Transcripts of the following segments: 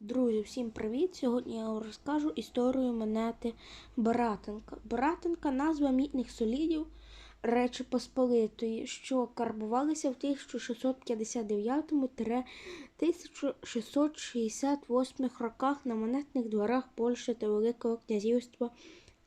Друзі, всім привіт! Сьогодні я вам розкажу історію монети Баратинка. Баратинка назва мітних солідів Речі Посполитої, що карбувалися в 1659-1668 роках на монетних дворах Польщі та Великого князівства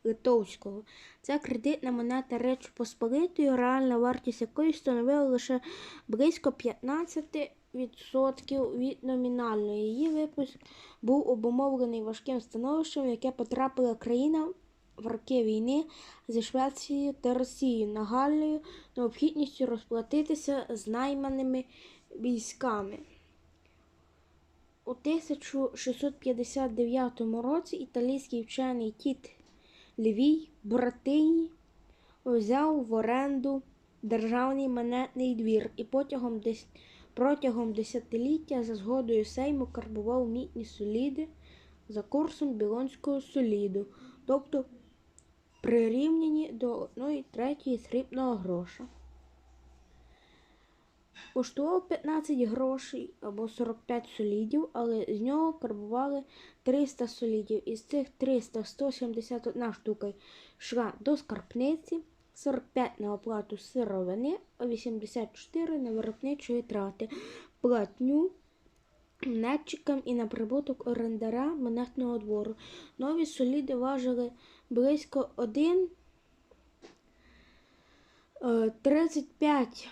Литовського. Це кредитна монета Речі Посполитої, реальна вартість якої становила лише близько 15 відсотків від номінальної. Її випуск був обумовлений важким становищем, яке потрапила країна в роки війни зі Швецією та Росією, нагальною необхідністю розплатитися з найманими військами. У 1659 році італійський вчений Тіт Лівій Буратині взяв в оренду державний монетний двір і потягом десь Протягом десятиліття за згодою Сейму карбував мітні соліди за курсом білонського соліду, тобто прирівняні до 1 третьої срібного гроша. Коштував 15 грошей або 45 солідів, але з нього карбували 300 солідів. Із цих 300 171 штука йшла до скарбниці. 45 на оплату сировини, а 84 на виробничої трати, платню монетчикам і на прибуток орендара монетного двору. Нові соліди важили близько 1 35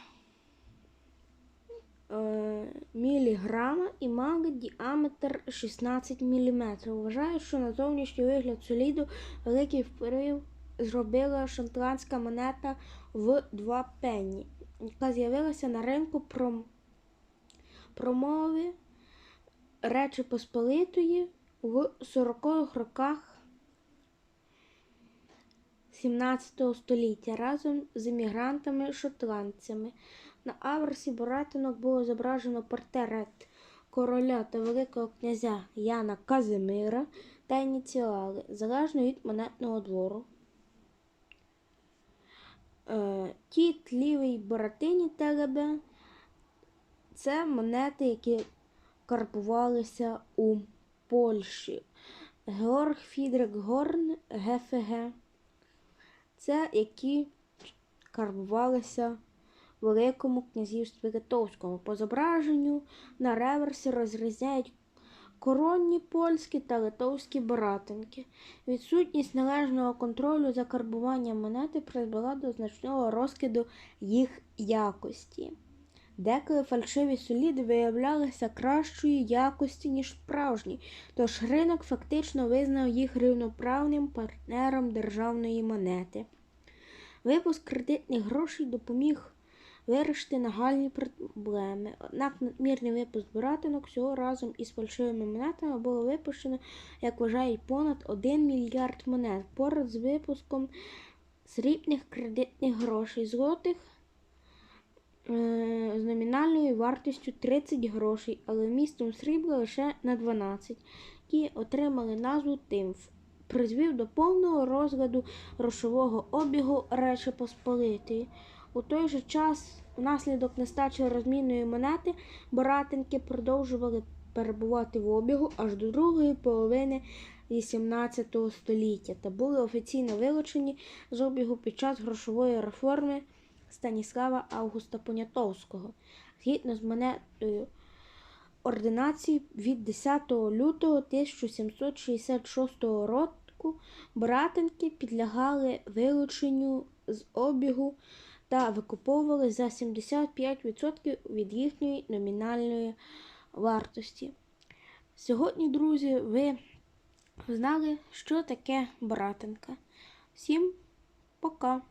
міліграма і мали діаметр 16 мм. Вважаю, що на зовнішній вигляд соліду великий вплив зробила шотландська монета в 2 пенні, яка з'явилася на ринку пром... промови Речі Посполитої в 40-х роках 17 століття разом з емігрантами-шотландцями. На аверсі Боратинок було зображено портрет короля та Великого князя Яна Казимира та ініціали, залежно від монетного двору. Тіт лівий Боратині Телебе це монети, які карбувалися у Польщі. Георг Фідрик Горн ГФГ. Це які карбувалися Великому князівстві Литовському. По зображенню на реверсі розрізняють коронні польські та литовські баратинки. Відсутність належного контролю за карбуванням монети призвела до значного розкиду їх якості. Деколи фальшиві соліди виявлялися кращої якості, ніж справжні, тож ринок фактично визнав їх рівноправним партнером державної монети. Випуск кредитних грошей допоміг вирішити нагальні проблеми. Однак надмірний випуск буратинок всього разом із фальшивими монетами було випущено, як вважають, понад 1 мільярд монет. Поряд з випуском срібних кредитних грошей злотих е з номінальною вартістю 30 грошей, але містом срібла лише на 12, які отримали назву Тимф. Призвів до повного розгляду грошового обігу Речі Посполитої. У той же час, внаслідок нестачі розмінної монети, боратинки продовжували перебувати в обігу аж до другої половини XVIII століття та були офіційно вилучені з обігу під час грошової реформи Станіслава Августа Понятовського. Згідно з монетою ординації від 10 лютого 1766 року братинки підлягали вилученню з обігу та викуповували за 75% від їхньої номінальної вартості. Сьогодні, друзі, ви знали, що таке братинка. Всім пока!